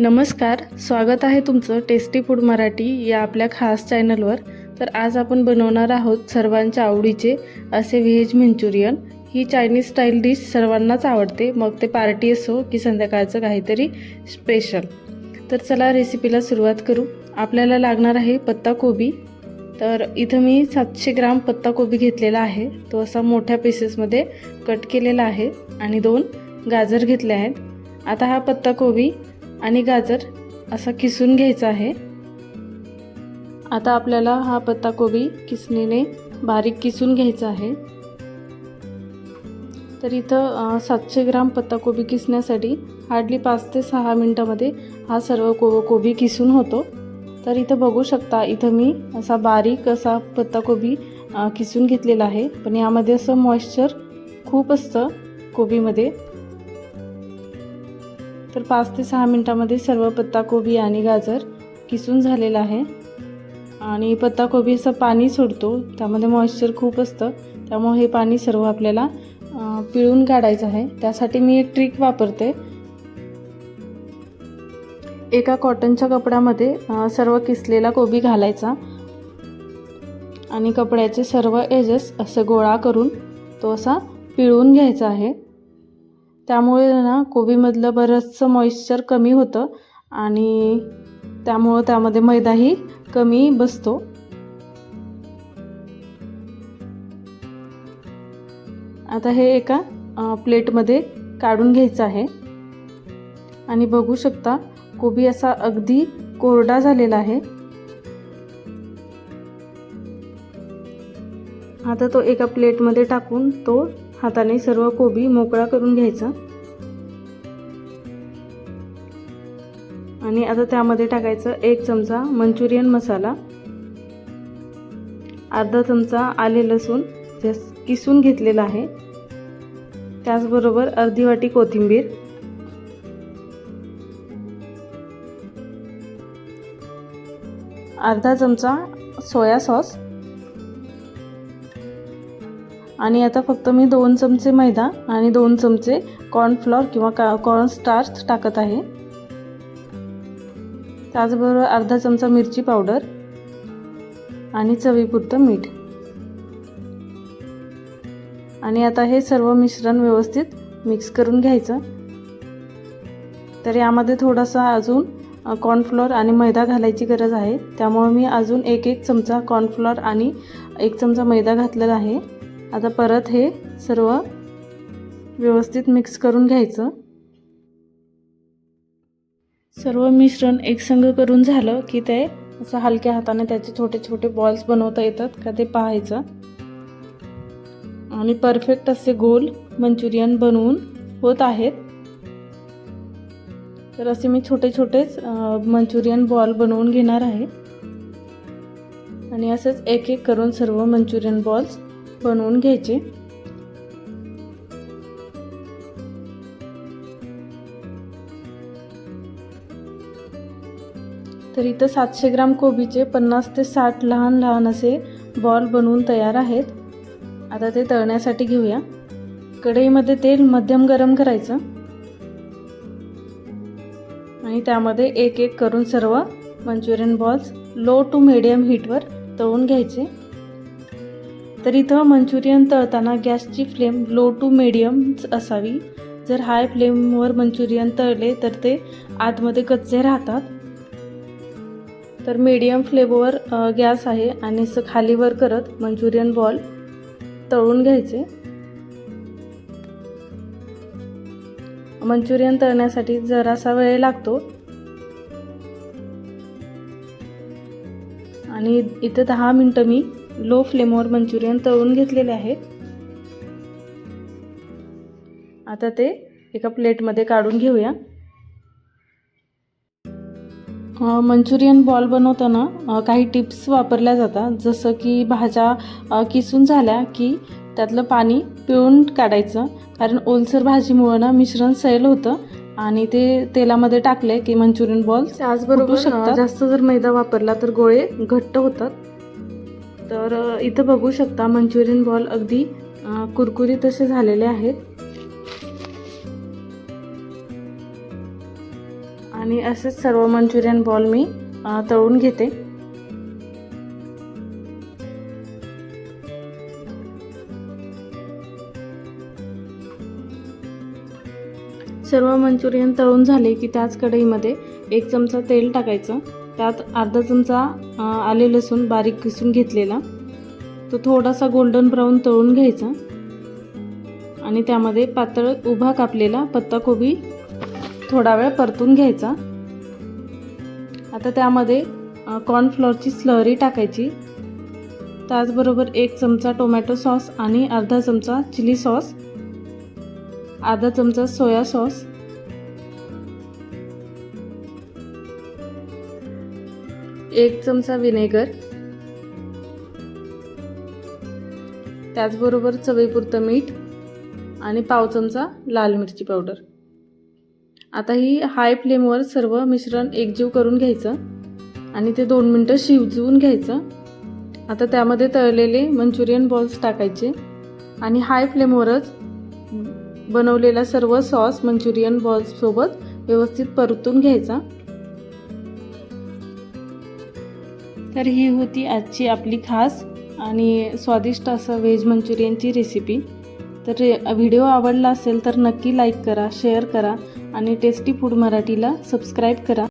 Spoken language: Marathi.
नमस्कार स्वागत आहे तुमचं टेस्टी फूड मराठी या आपल्या खास चॅनलवर. तर आज आपण बनवणार आहोत सर्वांच्या आवडीचे असे व्हेज मंचुरियन. ही चायनीज स्टाईल डिश सर्वांनाच आवडते. मग ते पार्टी असो की संध्याकाळचं काहीतरी स्पेशल तर चला रेसिपीला सुरुवात करू. आपल्याला लागणार आहे पत्ताकोबी तर इथं मी सातशे ग्राम पत्ताकोबी घेतलेला आहे. तो असा मोठ्या पीसेसमध्ये कट केलेला आहे. आणि दोन गाजर घेतले आहेत. आता हा पत्ताकोबी आणि गाजर असा किसून घ्यायचा आहे. आता आपल्याला हा पत्ताकोबी किसणीने बारीक किसून घ्यायचा आहे. तर इथं सातशे ग्राम पत्ताकोबी किसण्यासाठी हार्डली पाच ते सहा मिनटामध्ये हा सर्व को कोबी किसून होतो. तर इथं बघू शकता इथं मी असा बारीक असा पत्ताकोबी किसून घेतलेला आहे. पण यामध्ये असं मॉइश्चर खूप असतं कोबीमध्ये. तर पाच ते सहा मिनटामध्ये सर्व पत्ताकोबी आणि गाजर किसून झालेलं आहे. आणि पत्ताकोबी असं पाणी सोडतो त्यामध्ये मॉइश्चर खूप असतं त्यामुळे हे पाणी सर्व आपल्याला पिळून काढायचं आहे. त्यासाठी मी एक ट्रिक वापरते. एका कॉटनच्या कपड्यामध्ये सर्व किसलेला कोबी घालायचा. आणि कपड्याचे सर्व एजेस असं गोळा करून तो असा पिळून घ्यायचा आहे. त्यामुळे ना कोबीमधलं बरंचसं मॉइश्चर कमी होतं आणि त्यामुळं त्यामध्ये मैदाही कमी बसतो. आता हे एका प्लेटमध्ये काढून घ्यायचं आहे. आणि बघू शकता कोबी असा अगदी कोरडा झालेला आहे. आता तो एका प्लेटमध्ये टाकून तो हाताने सर्व कोबी मोकळा करून घ्यायचा. आणि आता त्यामध्ये टाकायचं एक चमचा मंचुरियन मसाला अर्धा चमचा आले लसूण जे किसून घेतलेला आहे. त्याचबरोबर अर्धी वाटी कोथिंबीर. अर्धा चमचा सोया सॉस. आणि आता फक्त मी दोन चमचे मैदा आणि दोन चमचे कॉर्नफ्लॉर किंवा का कॉर्न स्टार्च टाकत आहे. त्याचबरोबर अर्धा चमचा मिरची पावडर आणि चवीपुरतं मीठ. आणि आता हे सर्व मिश्रण व्यवस्थित मिक्स करून घ्यायचं. तर यामध्ये थोडासा अजून कॉर्नफ्लोअर आणि मैदा घालायची गरज आहे. त्यामुळे मी अजून एक एक चमचा कॉर्नफ्लॉर आणि एक चमचा मैदा घातलेला आहे. आता परत हे सर्व व्यवस्थित मिक्स करून घ्यायचं. सर्व मिश्रण एकसंग करून झालं की ते असं हलक्या हाताने त्याचे छोटे छोटे बॉल्स बनवता येतात का ते पाहायचं. आणि परफेक्ट असे गोल मंचुरियन बनवून होत आहेत. तर असे मी छोटे छोटेच मंचुरियन बॉल बनवून घेणार आहे. आणि असंच एक एक करून सर्व मंचुरियन बॉल्स बनवून घ्यायचे. तर इथं सातशे ग्राम कोबीचे पन्नास ते साठ लहान लहान असे बॉल बनवून तयार आहेत. आता ते तळण्यासाठी घेऊया. कढईमध्ये तेल मध्यम गरम करायचं. आणि त्यामध्ये एक एक करून सर्व Manchurian balls low to medium हीटवर तळून घ्यायचे. तर इथं मंचुरियन तळताना गॅसची फ्लेम लो टू मिडियमच असावी. जर हाय फ्लेमवर मंचुरियन तळले तर ते आतमध्ये कच्चे राहतात. तर मीडियम फ्लेमवर गॅस आहे आणि असं खालीवर करत मंचुरियन बॉल तळून घ्यायचे. मंचुरियन तळण्यासाठी जरासा वेळ लागतो. आणि इथं दहा मिनटं मी लो फ्लेमवर मंचुरियन तळून घेतलेले आहेत. आता ते एका प्लेटमध्ये काढून घेऊया. मंचुरियन बॉल बनवताना काही टिप्स वापरल्या जातात. जसं की भाज्या किसून झाल्या की त्यातलं पाणी पिळून काढायचं. कारण ओलसर भाजीमुळं ना मिश्रण सैल होतं आणि ते तेलामध्ये टाकले की मंचुरियन बॉल त्याचबरोबर शकतात. जास्त जर मैदा वापरला तर गोळे घट्ट होतात. तर इथं बघू शकता मंचुरियन बॉल अगदी कुरकुरी कुरकुरीत असे झालेले आहेत. आणि असेच सर्व मंचुरियन बॉल मी तळून घेते. सर्व मंचुरियन तळून झाले की त्याच कढईमध्ये एक चमचा तेल टाकायचं. त्यात अर्धा चमचा आले लसूण बारीक किसून घेतलेला. तो थोडासा गोल्डन ब्राऊन तळून घ्यायचा. आणि त्यामध्ये पातळ उभा कापलेला पत्ताकोबी थोडा वेळ परतून घ्यायचा. आता त्यामध्ये कॉर्नफ्लॉरची स्लरी टाकायची. त्याचबरोबर एक चमचा टोमॅटो सॉस आणि अर्धा चमचा चिली सॉस अर्धा चमचा सोया सॉस एक चमचा विनेगर. त्याचबरोबर चवीपुरतं मीठ आणि पाव चमचा लाल मिरची पावडर. आता ही हाय फ्लेमवर सर्व मिश्रण एकजीव करून घ्यायचं आणि ते दोन मिनटं शिजवून घ्यायचं. आता त्यामध्ये तळलेले मंचुरियन बॉल्स टाकायचे आणि हाय फ्लेमवरच बनवलेला सर्व सॉस मंचुरियन बॉल्ससोबत व्यवस्थित परतून घ्यायचा. तर ही होती आजची आपली खास आणि स्वादिष्ट असं व्हेज मंचुरियनची रेसिपी तर व्हिडिओ आवडला असेल तर नक्की लाईक करा शेअर करा आणि टेस्टी फूड मराठीला सबस्क्राईब करा.